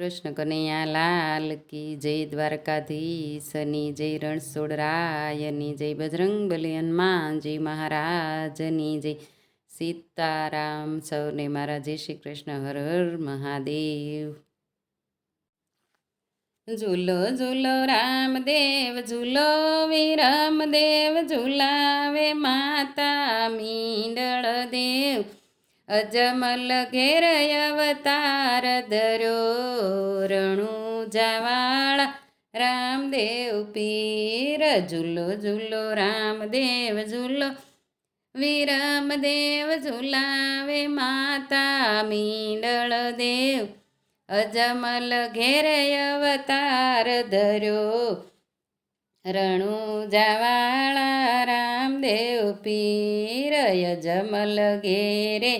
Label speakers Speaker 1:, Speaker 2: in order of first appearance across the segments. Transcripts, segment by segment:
Speaker 1: કૃષ્ણ કનૈયા લાલ કી જય દ્વારકાધીશની જય રણછોડરાયની જય બજરંગ બલી હનુમાનજી મહારાજની જય સીતારામ. સૌને મારા જય શ્રી કૃષ્ણ, હર હર મહાદેવ. ઝૂલો ઝૂલો, રામદેવ, ઝૂલો, વે રામદેવ, ઝૂલાવે માતા મીંડળ દેવ. અજમલ ઘેર અવતાર ધર્યો રણુજાવાળા રામદેવ પીર ઝૂલો ઝૂલો રામદેવ ઝૂલો વિરામદેવ ઝુલાવે માતા મીંડળ દેવ અજમલ ઘેર અવતાર ધર્યો રણુજાવાળા રામદેવ પીર અજમલ ઘેરે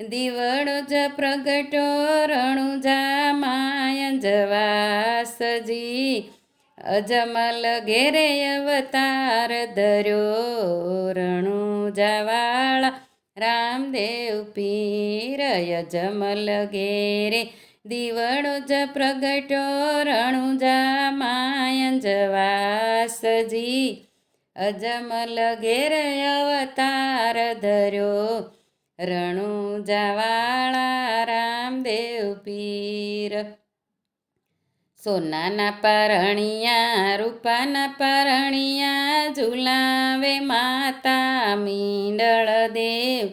Speaker 1: દીવડો જ પ્રગટો, રણુજા માય જવાસજી. અજમલ ઘેરે અવતાર ધર્યો, રણુજાવાળા રામદેવ પીર અજમલ ઘેરે. દિવડો જ પ્રગટો, રણુજા માય જવાસજી. અજમલ ઘેરે અવતાર ધર્યો રણુજાવાળા રામદેવ પીર. સોનાના પરણિયા, રૂપાના પરણિયા, ઝુલાવે માતા મીંડળ દેવ.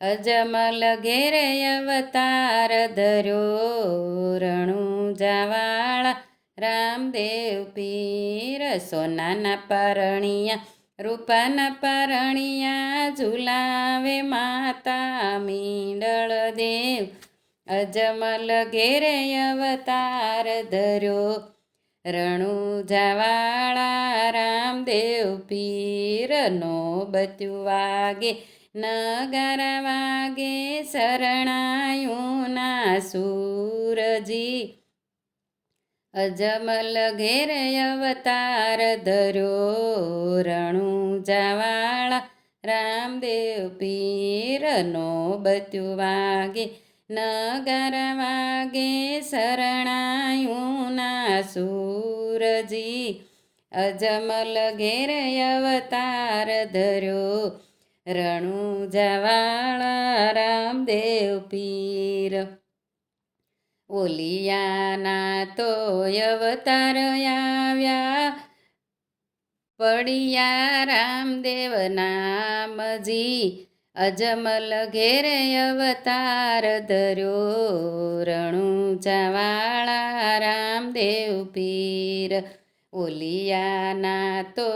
Speaker 1: અજમલ ઘેરે અવતાર ધર્યો. રણુજાવાળા રામદેવ પીર. સોનાના પરણિયા રૂપાના પરણિયા ઝુલાવે માતા મીંડળ દેવ. અજમલ ઘેરે અવતાર ધર્યો. રણુજાવાળા રામદેવ પીરનો બત્યુ વાગે નગર વાગે શરણાયું ના સૂરજી. અજમલ ઘેર અવતાર ધર્યો. રણુજાવાળા રામદેવ પીરનો બત્યું વાગે, નગર વાગે શરણાયું ના સૂરજી. અજમલ ઘેર અવતાર ધર્યો, રણુ જવાળા રામદેવ પીર. ઓલિયાના તો અવતાર આવ્યા પડિયા રામદેવ નામજી અજમલ ઘેરે અવતાર ધર્યો રણુજાવાળા રામદેવ પીર. ઓલિયાના તો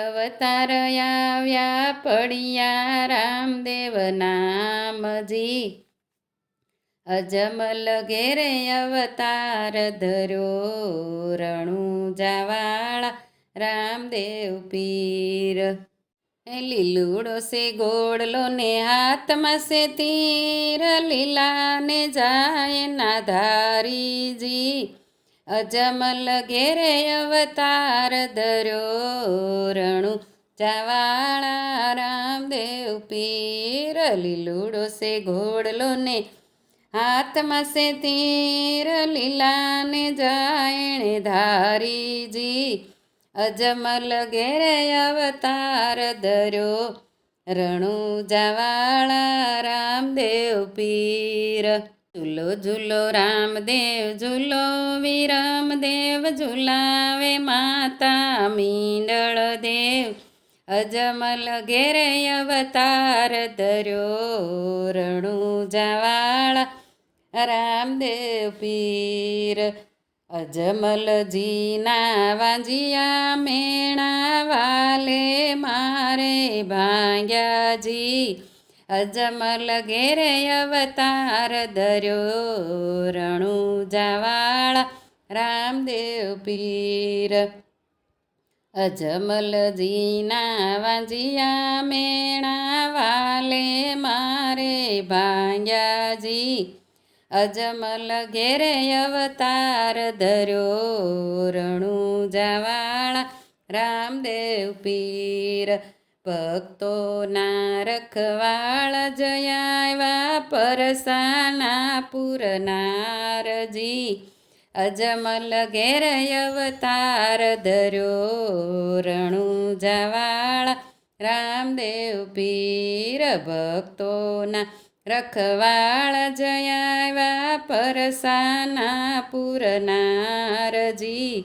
Speaker 1: અવતાર આવ્યા પડિયા રામદેવ નામજી અજમલ ઘેરે અવતાર ધર્યો રણુજાવાળા રામદેવ પીર. લીલુડો સે ગોળલો ને હાથમાં સે તીર. લીલા ને જાય ના ધારીજી. અજમલ ઘેરે અવતાર ધર્યો રણુ જાવાળા રામદેવ પીર. લીલુડો સે ઘોડલો ને હાથમાં સે તીર. લીલાને જાયણે ધારીજી. અજમલ ઘેરે અવતાર ધર્યો રણુજાવાળા રામદેવ પીર. ઝૂલો ઝૂલો, રામદેવ, ઝૂલો, વિરમદેવ, ઝૂલાવે માતા મીંડળ દેવ. અજમલ ઘેરે અવતાર ધર્યો રણુજાવાળા રામદેવ પીર. અજમલજીના વાંજિયા મેણા વાલે મારે ભાંગ્યાજી. અજમલ ઘેરે અવતાર ધર્યો રણુજાવાળા રામદેવ પીર. અજમલજીના વાંજિયા મેણા વાલે મારે ભાંગ્યાજી. અજમલ ઘેરે અવતાર ધર્યો રણુજાવાળા રામદેવ પીર. ભક્તો ના રખવાળ જયાવા પરસાના પુરનારજી અજમલ ઘેર અવતાર ધર્યો રણુજાવાળા રામદેવ પીર. ભક્તોના રખવાળ જયાવા પરસાના પુરનારજી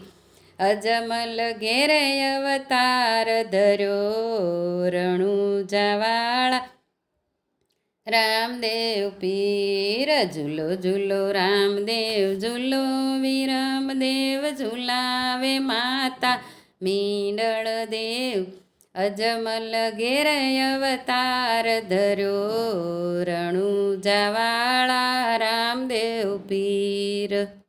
Speaker 1: અજમલ ઘેરે અવતાર ધર્યો રણુજાવાળા. રામદેવ પીર ઝૂલો ઝૂલો, રામદેવ ઝૂલો, વિરમદેવ ઝૂલાવે માતા. મીંડળ દેવ અજમલ ઘેર અવતાર ધર્યો રણુજાવાળા રામદેવ પીર.